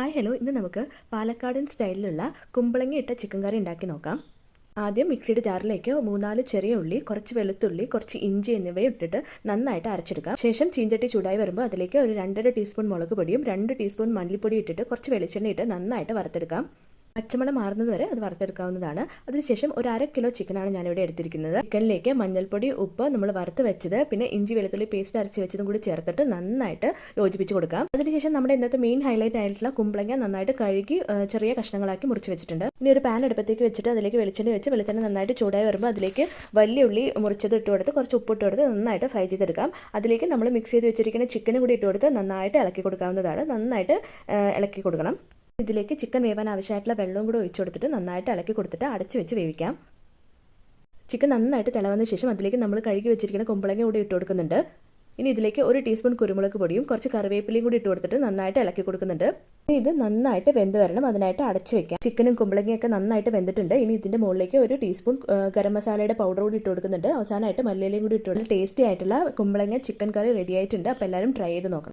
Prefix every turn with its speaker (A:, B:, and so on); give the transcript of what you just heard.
A: Hi hello ഇന്ന് നമുക്ക് പാലക്കാടൻ സ്റ്റൈലിലുള്ള കുമ്പളങ്ങ ഇട്ട ചിക്കൻ കറി ഉണ്ടാക്കി നോക്കാം. ആദ്യം മിക്സിയുടെ ജാറിലേക്ക് മൂന്നാൽ ചെറിയ ഉള്ളി കുറച്ച് വെളുത്തുള്ളി കുറച്ച് ഇഞ്ചി എന്നിവ ഇട്ടിട്ട് നന്നായിട്ട് അരച്ചെടുക്കാം. ശേഷം ചീഞ്ചട്ടി ചൂടായി വരുമ്പോൾ അതിലേക്ക് ഒരു രണ്ടര ടീസ്പൂൺ മുളക് പൊടിയും രണ്ട് ടീസ്പൂൺ മല്ലിപ്പൊടി ഇട്ടിട്ട് കുറച്ച് വെളിച്ചെണ്ണ ഇട്ട് നന്നായിട്ട് വറുത്തെടുക്കാം. പച്ചമണം മാറുന്നത് വരെ അത് വറുത്തെടുക്കാവുന്നതാണ്. അതിനുശേഷം ഒരു അര കിലോ ചിക്കനാണ് ഞാനിവിടെ എടുത്തിരിക്കുന്നത്. ചിക്കനിലേക്ക് മഞ്ഞൾപ്പൊടി ഉപ്പ് നമ്മൾ വറുത്ത് വെച്ചത് പിന്നെ ഇഞ്ചി വെളുത്തുള്ളി പേസ്റ്റ് അരച്ച് വെച്ചതും കൂടി ചേർത്തിട്ട് നന്നായിട്ട് യോജിപ്പിച്ച് കൊടുക്കാം. അതിനുശേഷം നമ്മുടെ ഇന്നത്തെ മെയിൻ ഹൈലൈറ്റ് ആയിട്ടുള്ള കുമ്പളങ്ങ നന്നായിട്ട് കഴുകി ചെറിയ കഷ്ണങ്ങളാക്കി മുറിച്ച് വെച്ചിട്ടുണ്ട്. ഇനി ഒരു പാൻ അടുപ്പത്തേക്ക് വെച്ചിട്ട് അതിലേക്ക് വെളിച്ചെണ്ണ വെച്ച് വെളിച്ചെണ്ണ നന്നായിട്ട് ചൂടായി വരുമ്പോൾ അതിലേക്ക് വലിയ ഉള്ളി മുറിച്ചത് ഇട്ട് കൊടുത്ത് കുറച്ച് ഉപ്പ് ഇട്ട് കൊടുത്ത് നന്നായിട്ട് ഫ്രൈ ചെയ്തെടുക്കാം. അതിലേക്ക് നമ്മൾ മിക്സ് ചെയ്ത് വെച്ചിരിക്കുന്ന ചിക്കനും കൂടി ഇട്ട് കൊടുത്ത് നന്നായിട്ട് ഇളക്കി കൊടുക്കാവുന്നതാണ്. നന്നായിട്ട് ഇളക്കി കൊടുക്കണം. ഇതിലേക്ക് ചിക്കൻ വേവാൻ ആവശ്യമായിട്ടുള്ള വെള്ളവും കൂടെ ഒഴിച്ചു കൊടുത്തിട്ട് നന്നായിട്ട് ഇളക്കി കൊടുത്തിട്ട് അടച്ചു വെച്ച് വേവിക്കാം. ചിക്കൻ നന്നായിട്ട് തിളവന്ന ശേഷം അതിലേക്ക് നമ്മൾ കഴുകി വെച്ചിരിക്കുന്ന കുമ്പളങ്ങ കൂടി ഇട്ട് കൊടുക്കുന്നുണ്ട്. ഇനി ഇതിലേക്ക് ഒരു ടീസ്പൂൺ കുരുമുളക് പൊടിയും കുറച്ച് കറിവേപ്പിലയും കൂടി ഇട്ട് കൊടുത്തിട്ട് നന്നായിട്ട് ഇളക്കി കൊടുക്കുന്നുണ്ട്. ഇനി ഇത് നന്നായിട്ട് വെന്ത് വരണം. അതിനായിട്ട് അടച്ചു വെക്കാം. ചിക്കനും കുമ്പളങ്ങയൊക്കെ നന്നായിട്ട് വെന്തിട്ടുണ്ട്. ഇനി ഇതിന്റെ മുകളിലേക്ക് ഒരു ടീസ്പൂൺ ഗരം മസാലയുടെ പൗഡർ കൂടി ഇട്ട് കൊടുക്കുന്നുണ്ട്. അവസാനമായിട്ട് മല്ലിയിലയും കൂടി ഇട്ട് കൊടുക്കുന്നത് ടേസ്റ്റി ആയിട്ടുള്ള കുമ്പളങ്ങ ചിക്കൻ കറി റെഡി ആയിട്ടുണ്ട്. അപ്പോൾ എല്ലാവരും ട്രൈ ചെയ്ത് നോക്കണം.